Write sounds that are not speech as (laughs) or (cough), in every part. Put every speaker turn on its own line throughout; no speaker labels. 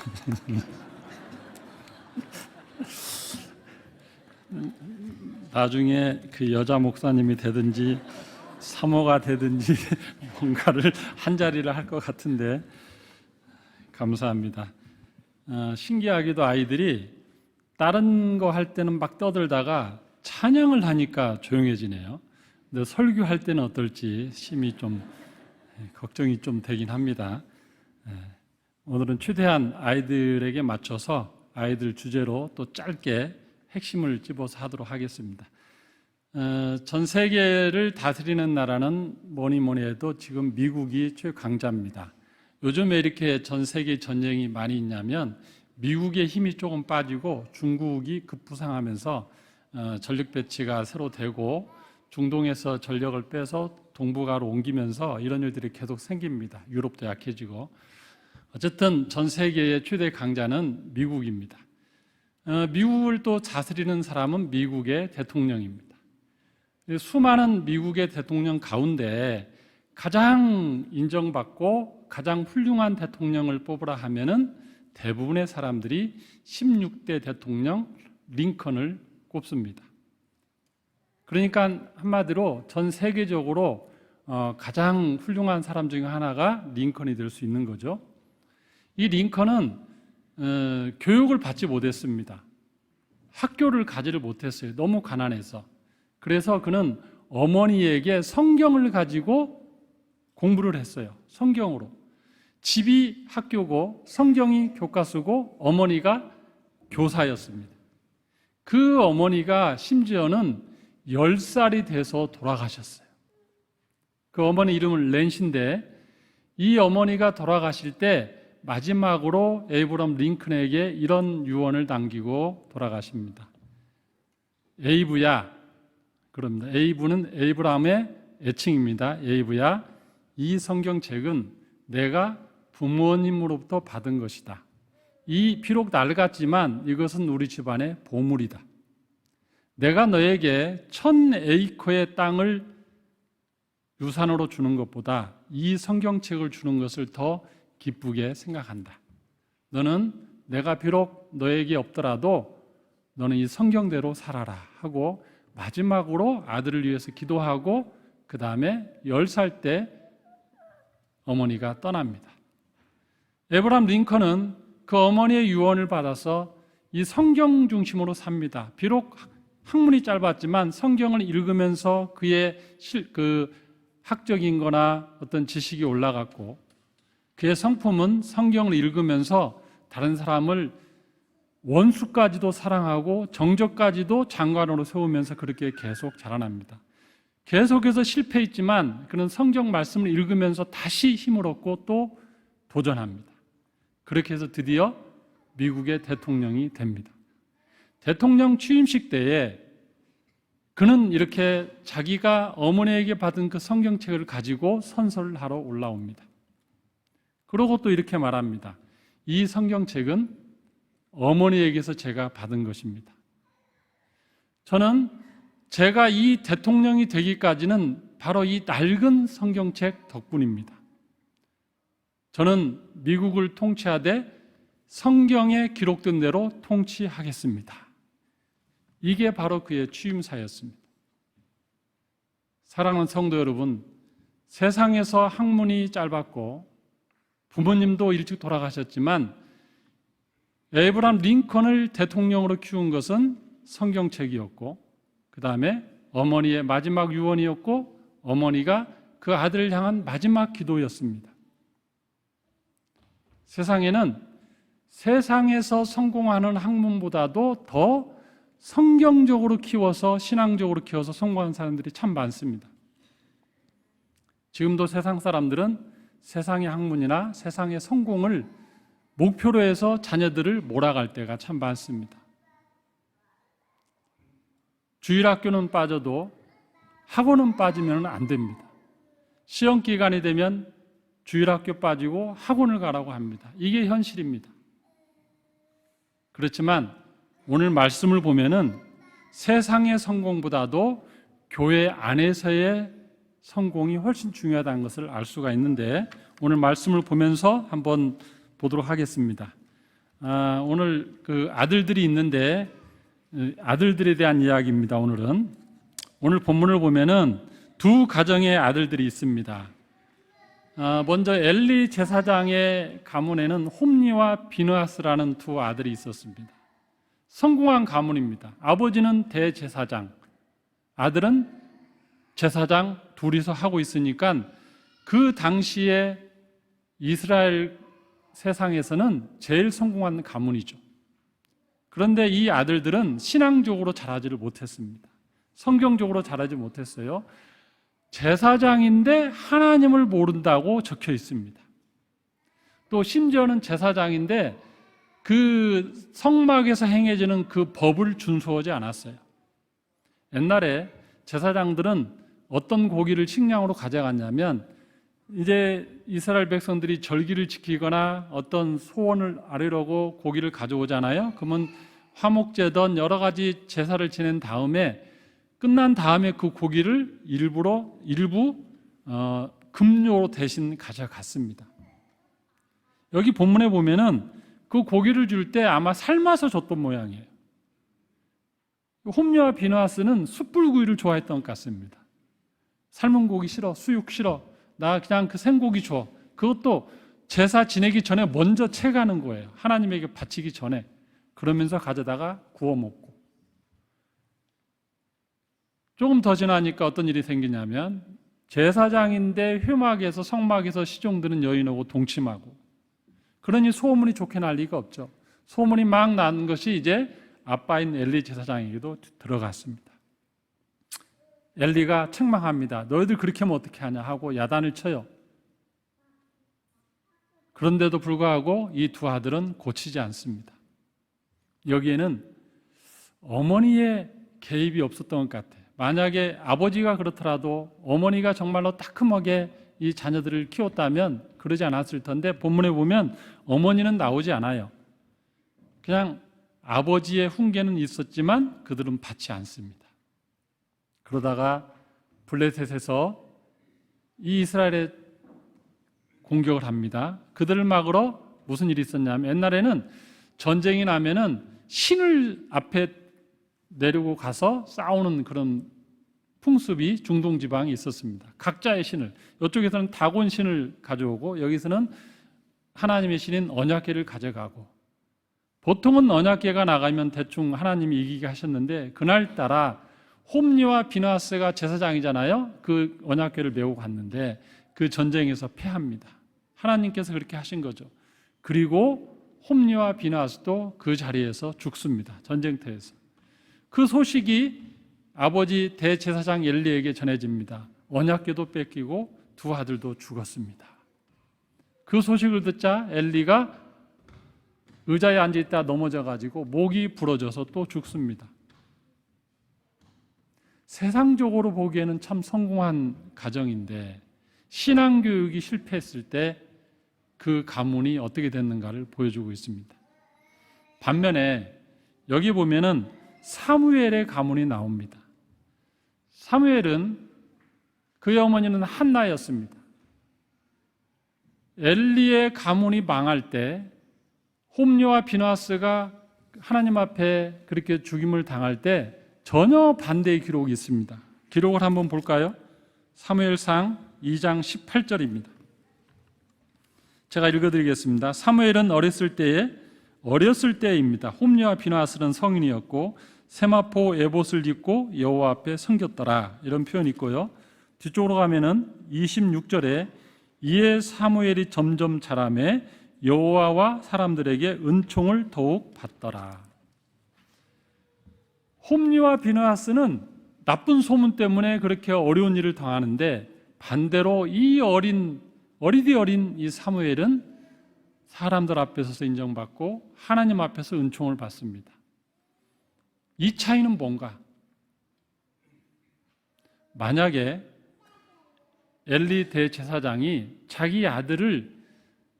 (laughs) 나중에 그 여자 목사님이 되든지 사모가 되든지 (laughs) 뭔가를 한 자리를 할 것 같은데 감사합니다. 어, 신기하게도 아이들이 다른 거 할 때는 막 떠들다가 찬양을 하니까 조용해지네요. 근데 설교할 때는 어떨지 심히 좀 예, 걱정이 좀 되긴 합니다. 예, 오늘은 최대한 아이들에게 맞춰서 아이들 주제로 또 짧게 핵심을 집어서 하도록 하겠습니다. 어, 전 세계를 다스리는 나라는 뭐니 뭐니 해도 지금 미국이 최강자입니다. 요즘에 이렇게 전 세계 전쟁이 많이 있냐면 미국의 힘이 조금 빠지고 중국이 급부상하면서 어, 전력 배치가 새로 되고 중동에서 전력을 빼서 동북아로 옮기면서 이런 일들이 계속 생깁니다. 유럽도 약해지고 어쨌든 전 세계의 최대 강자는 미국입니다. 어, 미국을 또 다스리는 사람은 미국의 대통령입니다. 수많은 미국의 대통령 가운데 가장 인정받고 가장 훌륭한 대통령을 뽑으라 하면은 대부분의 사람들이 16대 대통령 링컨을 꼽습니다. 그러니까 한마디로 전 세계적으로 어, 가장 훌륭한 사람 중에 하나가 링컨이 될 수 있는 거죠. 이 링컨은 어, 교육을 받지 못했습니다. 학교를 가지를 못했어요. 너무 가난해서. 그래서 그는 어머니에게 성경을 가지고 공부를 했어요. 성경으로. 집이 학교고 성경이 교과서고 어머니가 교사였습니다. 그 어머니가 심지어는 10살이 돼서 돌아가셨어요. 그 어머니 이름은 렌신데 이 어머니가 돌아가실 때 마지막으로 에이브럼 링컨에게 이런 유언을 남기고 돌아가십니다. 에이브야, 그럽니다. 에이브는 에이브람의 애칭입니다. 에이브야, 이 성경책은 내가 부모님으로부터 받은 것이다. 이 비록 낡았지만 이것은 우리 집안의 보물이다. 내가 너에게 천 에이커의 땅을 유산으로 주는 것보다 이 성경책을 주는 것을 더 기쁘게 생각한다. 너는 내가 비록 너에게 없더라도 너는 이 성경대로 살아라 하고 마지막으로 아들을 위해서 기도하고 그 다음에 열 살 때 어머니가 떠납니다. 에브람 링컨은 그 어머니의 유언을 받아서 이 성경 중심으로 삽니다. 비록 학문이 짧았지만 성경을 읽으면서 그의 실, 그 학적인 거나 어떤 지식이 올라갔고 그의 성품은 성경을 읽으면서 다른 사람을 원수까지도 사랑하고 정적까지도 장관으로 세우면서 그렇게 계속 자라납니다. 계속해서 실패했지만 그는 성경 말씀을 읽으면서 다시 힘을 얻고 또 도전합니다. 그렇게 해서 드디어 미국의 대통령이 됩니다. 대통령 취임식 때에 그는 이렇게 자기가 어머니에게 받은 그 성경책을 가지고 선서를 하러 올라옵니다. 그러고 또 이렇게 말합니다. 이 성경책은 어머니에게서 제가 받은 것입니다. 저는 제가 이 대통령이 되기까지는 바로 이 낡은 성경책 덕분입니다. 저는 미국을 통치하되 성경에 기록된 대로 통치하겠습니다. 이게 바로 그의 취임사였습니다. 사랑하는 성도 여러분, 세상에서 학문이 짧았고 부모님도 일찍 돌아가셨지만 에이브람 링컨을 대통령으로 키운 것은 성경책이었고 그 다음에 어머니의 마지막 유언이었고 어머니가 그 아들을 향한 마지막 기도였습니다. 세상에는 세상에서 성공하는 학문보다도 더 성경적으로 키워서 신앙적으로 키워서 성공하는 사람들이 참 많습니다. 지금도 세상 사람들은 세상의 학문이나 세상의 성공을 목표로 해서 자녀들을 몰아갈 때가 참 많습니다. 주일 학교는 빠져도 학원은 빠지면 안 됩니다. 시험 기간이 되면 주일 학교 빠지고 학원을 가라고 합니다. 이게 현실입니다. 그렇지만 오늘 말씀을 보면은 세상의 성공보다도 교회 안에서의 성공이 훨씬 중요하다는 것을 알 수가 있는데 오늘 말씀을 보면서 한번 보도록 하겠습니다. 아, 오늘 그 아들들이 있는데 어, 아들들에 대한 이야기입니다. 오늘은 오늘 본문을 보면은 두 가정의 아들들이 있습니다. 아, 먼저 엘리 제사장의 가문에는 홈니와 비누아스라는 두 아들이 있었습니다. 성공한 가문입니다. 아버지는 대제사장, 아들은 제사장 둘이서 하고 있으니까 그 당시에 이스라엘 세상에서는 제일 성공한 가문이죠. 그런데 이 아들들은 신앙적으로 자라지를 못했습니다. 성경적으로 자라지 못했어요. 제사장인데 하나님을 모른다고 적혀 있습니다. 또 심지어는 제사장인데 그 성막에서 행해지는 그 법을 준수하지 않았어요. 옛날에 제사장들은 어떤 고기를 식량으로 가져갔냐면 이제 이스라엘 백성들이 절기를 지키거나 어떤 소원을 아뢰려고 고기를 가져오잖아요. 그러면 화목제든 여러 가지 제사를 지낸 다음에 끝난 다음에 그 고기를 일부러 일부 어, 금료로 대신 가져갔습니다. 여기 본문에 보면은 그 고기를 줄 때 아마 삶아서 줬던 모양이에요. 홈녀와 비누아스는 숯불구이를 좋아했던 것 같습니다. 삶은 고기 싫어, 수육 싫어, 나 그냥 그 생고기 줘. 그것도 제사 지내기 전에 먼저 채가는 거예요. 하나님에게 바치기 전에. 그러면서 가져다가 구워 먹고. 조금 더 지나니까 어떤 일이 생기냐면 제사장인데 회막에서 성막에서 시종드는 여인하고 동침하고 그러니 소문이 좋게 날 리가 없죠. 소문이 막 나는 것이 이제 아빠인 엘리 제사장에게도 들어갔습니다. 엘리가 책망합니다. 너희들 그렇게 하면 어떻게 하냐 하고 야단을 쳐요. 그런데도 불구하고 이 두 아들은 고치지 않습니다. 여기에는 어머니의 개입이 없었던 것 같아요. 만약에 아버지가 그렇더라도 어머니가 정말로 따끔하게 이 자녀들을 키웠다면 그러지 않았을 텐데 본문에 보면 어머니는 나오지 않아요. 그냥 아버지의 훈계는 있었지만 그들은 받지 않습니다. 그러다가 블레셋에서 이 이스라엘에 공격을 합니다. 그들을 막으러 무슨 일이 있었냐면 옛날에는 전쟁이 나면은 신을 앞에 내리고 가서 싸우는 그런 풍습이 중동 지방에 있었습니다. 각자의 신을 이쪽에서는 다곤 신을 가져오고 여기서는 하나님의 신인 언약궤를 가져가고 보통은 언약궤가 나가면 대충 하나님이 이기게 하셨는데 그날 따라 홈리와 비나스가 제사장이잖아요. 그 언약궤를 메고 갔는데 그 전쟁에서 패합니다. 하나님께서 그렇게 하신 거죠. 그리고 홈리와 비나스도 그 자리에서 죽습니다. 전쟁터에서. 그 소식이 아버지 대제사장 엘리에게 전해집니다. 언약궤도 뺏기고 두 아들도 죽었습니다. 그 소식을 듣자 엘리가 의자에 앉아 있다 넘어져 가지고 목이 부러져서 또 죽습니다. 세상적으로 보기에는 참 성공한 가정인데 신앙 교육이 실패했을 때 그 가문이 어떻게 됐는가를 보여주고 있습니다. 반면에 여기 보면은 사무엘의 가문이 나옵니다. 사무엘은 그의 어머니는 한나였습니다. 엘리의 가문이 망할 때 홈녀와 비나스가 하나님 앞에 그렇게 죽임을 당할 때 전혀 반대의 기록이 있습니다. 기록을 한번 볼까요? 사무엘상 2장 18절입니다. 제가 읽어드리겠습니다. 사무엘은 어렸을 때에 어렸을 때입니다. 홈녀와 비나스는 성인이었고 세마포 에봇을 입고 여호와 앞에 섬겼더라 이런 표현이 있고요. 뒤쪽으로 가면은 26절에 이에 사무엘이 점점 자라매 여호와와 사람들에게 은총을 더욱 받더라. 홈리와 비나하스는 나쁜 소문 때문에 그렇게 어려운 일을 당하는데 반대로 이 어린 어리디 어린 이 사무엘은 사람들 앞에서 인정받고 하나님 앞에서 은총을 받습니다. 이 차이는 뭔가? 만약에 엘리 대제사장이 자기 아들을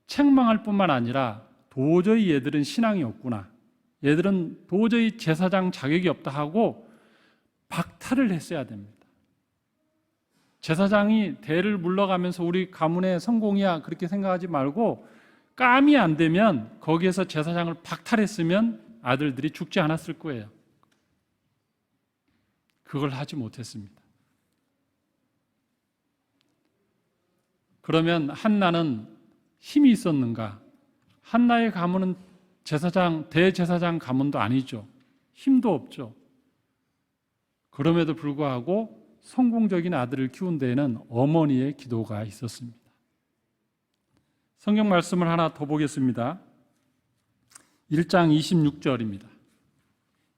책망할 뿐만 아니라 도저히 얘들은 신앙이 없구나. 얘들은 도저히 제사장 자격이 없다 하고 박탈을 했어야 됩니다. 제사장이 대를 물러가면서 우리 가문의 성공이야 그렇게 생각하지 말고 감이 안 되면 거기에서 제사장을 박탈했으면 아들들이 죽지 않았을 거예요. 그걸 하지 못했습니다. 그러면 한나는 힘이 있었는가? 한나의 가문은 제사장 대제사장 가문도 아니죠. 힘도 없죠. 그럼에도 불구하고 성공적인 아들을 키운 데에는 어머니의 기도가 있었습니다. 성경 말씀을 하나 더 보겠습니다. 1장 26절입니다.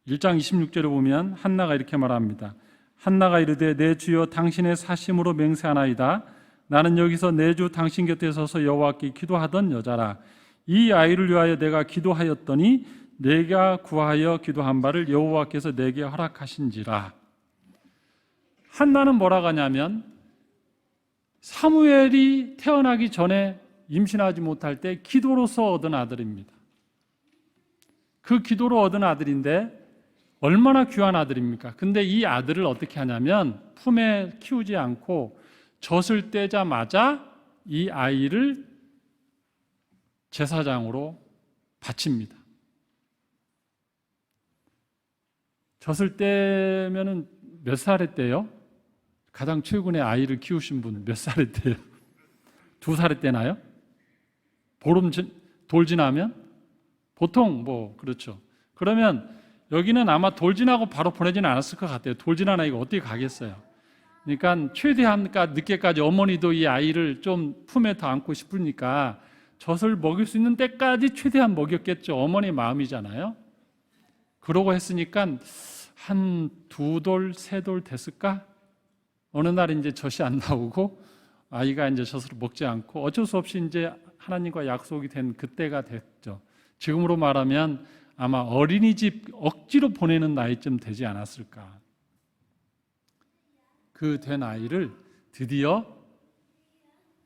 1장 26절에 보면 한나가 이렇게 말합니다. 한나가 이르되 내 주여 당신의 사심으로 맹세하나이다. 나는 여기서 내 주 당신 곁에 서서 여호와께 기도하던 여자라. 이 아이를 위하여 내가 기도하였더니 내가 구하여 기도한 바를 여호와께서 내게 허락하신지라. 한나는 뭐라고 하냐면 사무엘이 태어나기 전에 임신하지 못할 때 기도로서 얻은 아들입니다. 그 기도로 얻은 아들인데 얼마나 귀한 아들입니까? 근데 이 아들을 어떻게 하냐면 품에 키우지 않고 젖을 떼자마자 이 아이를 제사장으로 바칩니다. 젖을 떼면은 몇 살에 떼요? 가장 최근에 아이를 키우신 분몇 살에 떼요? 두 살에 떼나요? 보름 지- 돌 지나면 보통 뭐 그렇죠. 그러면 여기는 아마 돌 지나고 바로 보내지는 않았을 것 같아요. 돌 지난 아이가 어떻게 가겠어요? 그러니까 최대한 늦게까지 어머니도 이 아이를 좀 품에 더 안고 싶으니까 젖을 먹일 수 있는 때까지 최대한 먹였겠죠. 어머니 마음이잖아요. 그러고 했으니까 한 두 돌, 세 돌 됐을까? 어느 날 이제 젖이 안 나오고 아이가 이제 젖을 먹지 않고 어쩔 수 없이 이제 하나님과 약속이 된 그때가 됐죠. 지금으로 말하면 아마 어린이집 억지로 보내는 나이쯤 되지 않았을까. 그 된 아이를 드디어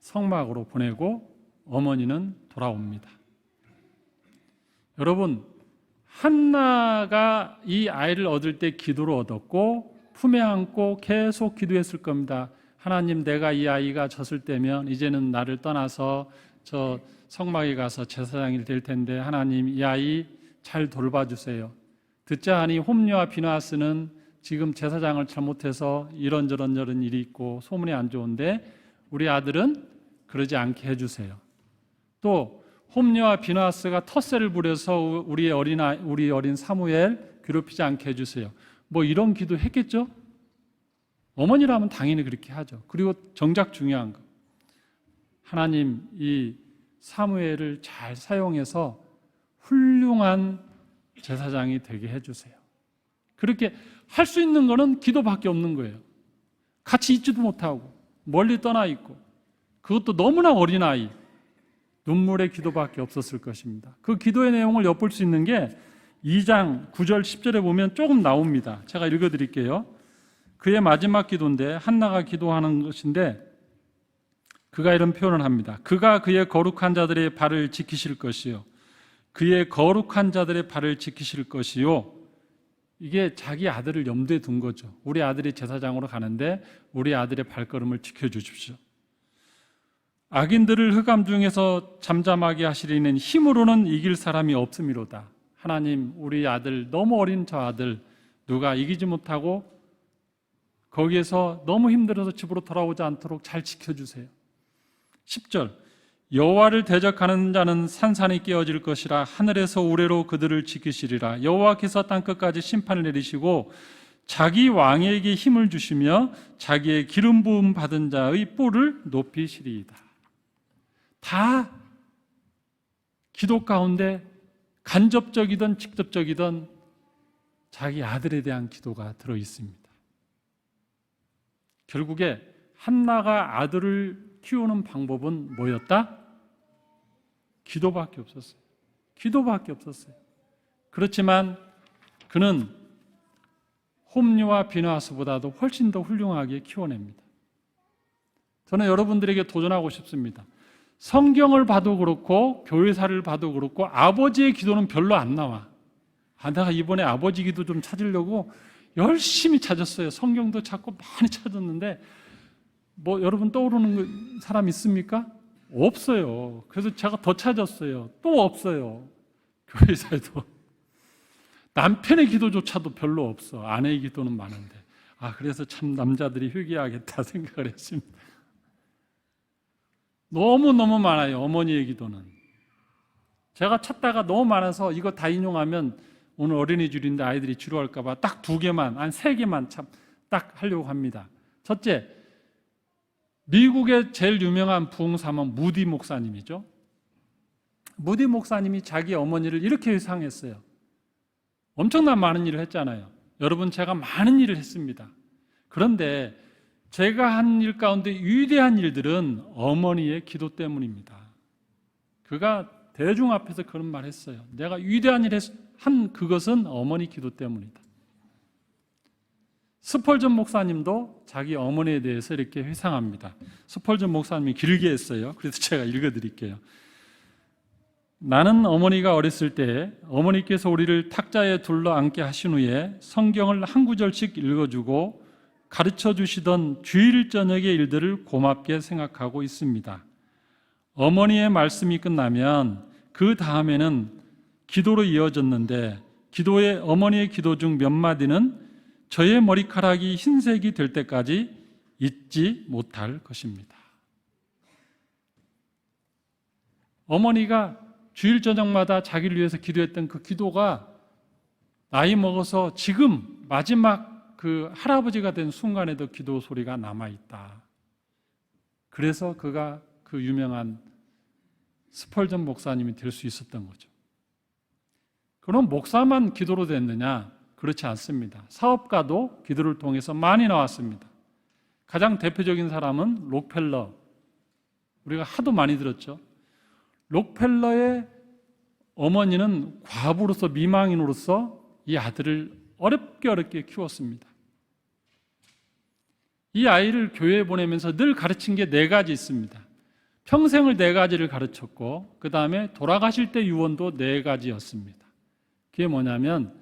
성막으로 보내고 어머니는 돌아옵니다. 여러분, 한나가 이 아이를 얻을 때 기도를 얻었고 품에 안고 계속 기도했을 겁니다. 하나님, 내가 이 아이가 졌을 때면 이제는 나를 떠나서 저 성막에 가서 제사장이 될 텐데 하나님 이 아이 잘 돌봐 주세요. 듣자 하니 홈녀와 비나스는 지금 제사장을 잘못해서 이런저런 저런 일이 있고 소문이 안 좋은데 우리 아들은 그러지 않게 해주세요. 또 홈녀와 비나스가 텃세를 부려서 우리의 어린 우리 어린 사무엘 괴롭히지 않게 해주세요. 뭐 이런 기도 했겠죠? 어머니라면 당연히 그렇게 하죠. 그리고 정작 중요한 거 하나님 이 사무엘을 잘 사용해서 훌륭한 제사장이 되게 해주세요. 그렇게 할 수 있는 거는 기도밖에 없는 거예요. 같이 있지도 못하고 멀리 떠나 있고 그것도 너무나 어린 아이 눈물의 기도밖에 없었을 것입니다. 그 기도의 내용을 엿볼 수 있는 게 2장 9절 10절에 보면 조금 나옵니다. 제가 읽어 드릴게요. 그의 마지막 기도인데 한나가 기도하는 것인데 그가 이런 표현을 합니다. 그가 그의 거룩한 자들의 발을 지키실 것이요. 그의 거룩한 자들의 발을 지키실 것이요. 이게 자기 아들을 염두에 둔 거죠. 우리 아들이 제사장으로 가는데 우리 아들의 발걸음을 지켜 주십시오. 악인들을 흑암 중에서 잠잠하게 하시리는 힘으로는 이길 사람이 없음이로다. 하나님, 우리 아들, 너무 어린 저 아들, 누가 이기지 못하고 거기에서 너무 힘들어서 집으로 돌아오지 않도록 잘 지켜주세요. 10절 여호와를 대적하는 자는 산산이 깨어질 것이라 하늘에서 우레로 그들을 지키시리라 여호와께서 땅 끝까지 심판을 내리시고 자기 왕에게 힘을 주시며 자기의 기름 부음 받은 자의 뿔을 높이시리이다. 다 기도 가운데 간접적이든 직접적이든 자기 아들에 대한 기도가 들어 있습니다. 결국에 한나가 아들을 키우는 방법은 뭐였다? 기도밖에 없었어요. 기도밖에 없었어요. 그렇지만 그는 홈리와 비나스보다도 훨씬 더 훌륭하게 키워냅니다. 저는 여러분들에게 도전하고 싶습니다. 성경을 봐도 그렇고 교회사를 봐도 그렇고 아버지의 기도는 별로 안 나와. 아, 내가 이번에 아버지 기도 좀 찾으려고 열심히 찾았어요. 성경도 찾고 많이 찾았는데 뭐 여러분 떠오르는 사람 있습니까? 없어요. 그래서 제가 더 찾았어요. 또 없어요. 교회에서도 남편의 기도조차도 별로 없어. 아내의 기도는 많은데. 아, 그래서 참 남자들이 회개하겠다 (laughs) 생각을 했습니다. 너무너무 많아요. 어머니의 기도는. 제가 찾다가 너무 많아서 이거 다 인용하면 오늘 어린이 줄인데 아이들이 지루할까봐 딱 두 개만, 한 세 개만 참 딱 하려고 합니다. 첫째, 미국의 제일 유명한 부흥사만 무디 목사님이죠. 무디 목사님이 자기 어머니를 이렇게 회상했어요. 엄청난 많은 일을 했잖아요. 여러분, 제가 많은 일을 했습니다. 그런데 제가 한 일 가운데 위대한 일들은 어머니의 기도 때문입니다. 그가 대중 앞에서 그런 말 했어요. 내가 위대한 일을 한 그것은 어머니 기도 때문이다. 스펄전 목사님도 자기 어머니에 대해서 이렇게 회상합니다. 스펄전 목사님이 길게 했어요. 그래서 제가 읽어 드릴게요. 나는 어머니가 어렸을 때 어머니께서 우리를 탁자에 둘러 앉게 하신 후에 성경을 한 구절씩 읽어주고 가르쳐 주시던 주일 저녁의 일들을 고맙게 생각하고 있습니다. 어머니의 말씀이 끝나면 그 다음에는 기도로 이어졌는데 기도의 어머니의 기도 중 몇 마디는 저의 머리카락이 흰색이 될 때까지 잊지 못할 것입니다. 어머니가 주일 저녁마다 자기를 위해서 기도했던 그 기도가 나이 먹어서 지금 마지막 그 할아버지가 된 순간에도 기도 소리가 남아 있다. 그래서 그가 그 유명한 스펄전 목사님이 될 수 있었던 거죠. 그럼 목사만 기도로 됐느냐? 그렇지 않습니다. 사업가도 기도를 통해서 많이 나왔습니다. 가장 대표적인 사람은 록펠러. 우리가 하도 많이 들었죠. 록펠러의 어머니는 과부로서 미망인으로서 이 아들을 어렵게 어렵게 키웠습니다. 이 아이를 교회에 보내면서 늘 가르친 게 네 가지 있습니다. 평생을 네 가지를 가르쳤고, 그 다음에 돌아가실 때 유언도 네 가지였습니다. 그게 뭐냐면,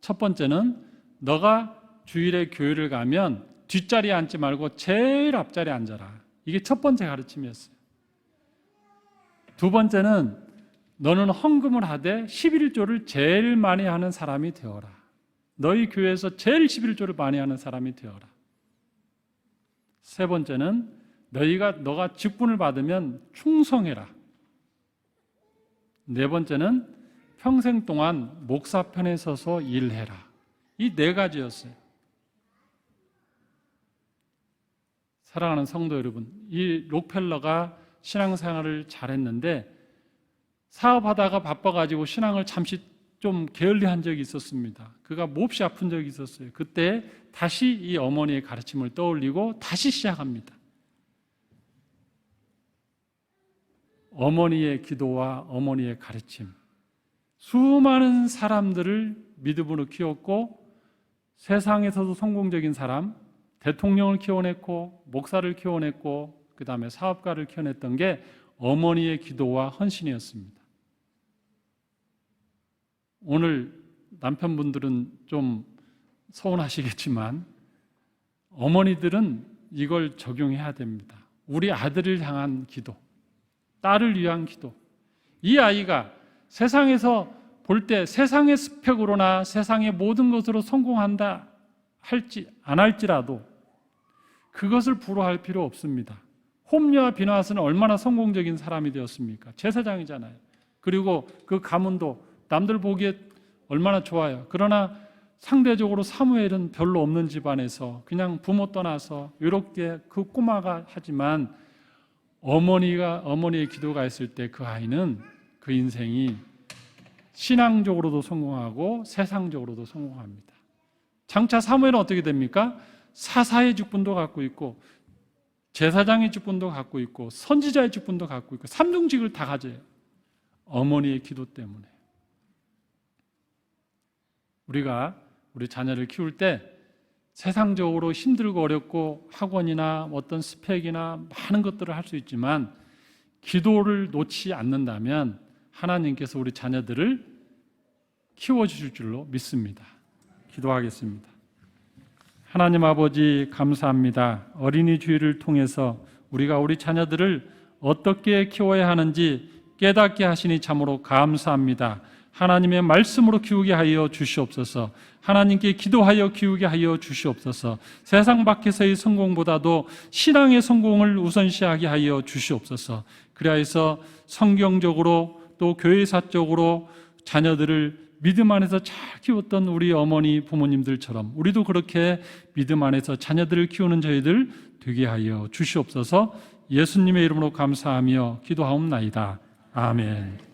첫 번째는 너가 주일에 교회를 가면 뒷자리에 앉지 말고 제일 앞자리에 앉아라. 이게 첫 번째 가르침이었어요. 두 번째는 너는 헌금을 하되 11조를 제일 많이 하는 사람이 되어라. 너희 교회에서 제일 11조를 많이 하는 사람이 되어라. 세 번째는 너희가 너가 직분을 받으면 충성해라. 네 번째는 평생 동안 목사 편에 서서 일해라. 이 네 가지였어요. 사랑하는 성도 여러분, 이 록펠러가 신앙생활을 잘했는데 사업하다가 바빠가지고 신앙을 잠시 좀 게을리한 적이 있었습니다. 그가 몹시 아픈 적이 있었어요. 그때 다시 이 어머니의 가르침을 떠올리고 다시 시작합니다. 어머니의 기도와 어머니의 가르침. 수많은 사람들을 믿음으로 키웠고 세상에서도 성공적인 사람, 대통령을 키워냈고 목사를 키워냈고 그 다음에 사업가를 키워냈던 게 어머니의 기도와 헌신이었습니다. 오늘 남편분들은 좀 서운하시겠지만 어머니들은 이걸 적용해야 됩니다. 우리 아들을 향한 기도, 딸을 위한 기도. 이 아이가 세상에서 볼 때 세상의 스펙으로나 세상의 모든 것으로 성공한다 할지 안 할지라도 그것을 부러워할 필요 없습니다. 홈리와 비나스는 얼마나 성공적인 사람이 되었습니까? 제사장이잖아요. 그리고 그 가문도 남들 보기에 얼마나 좋아요. 그러나 상대적으로 사무엘은 별로 없는 집안에서 그냥 부모 떠나서 이렇게 그 꼬마가 하지만 어머니가 어머니의 기도가 있을 때 그 아이는 그 인생이 신앙적으로도 성공하고 세상적으로도 성공합니다. 장차 사무엘은 어떻게 됩니까? 사사의 직분도 갖고 있고 제사장의 직분도 갖고 있고 선지자의 직분도 갖고 있고 삼중직을 다 가져요. 어머니의 기도 때문에. 우리가 우리 자녀를 키울 때 세상적으로 힘들고 어렵고 학원이나 어떤 스펙이나 많은 것들을 할 수 있지만 기도를 놓지 않는다면 하나님께서 우리 자녀들을 키워주실 줄로 믿습니다. 기도하겠습니다. 하나님 아버지 감사합니다. 어린이 주일을 통해서 우리가 우리 자녀들을 어떻게 키워야 하는지 깨닫게 하시니 참으로 감사합니다. 하나님의 말씀으로 키우게 하여 주시옵소서. 하나님께 기도하여 키우게 하여 주시옵소서. 세상 밖에서의 성공보다도 신앙의 성공을 우선시하게 하여 주시옵소서. 그리하여서 성경적으로 또 교회사적으로 자녀들을 믿음 안에서 잘 키웠던 우리 어머니 부모님들처럼 우리도 그렇게 믿음 안에서 자녀들을 키우는 저희들 되게 하여 주시옵소서. 예수님의 이름으로 감사하며 기도하옵나이다. 아멘.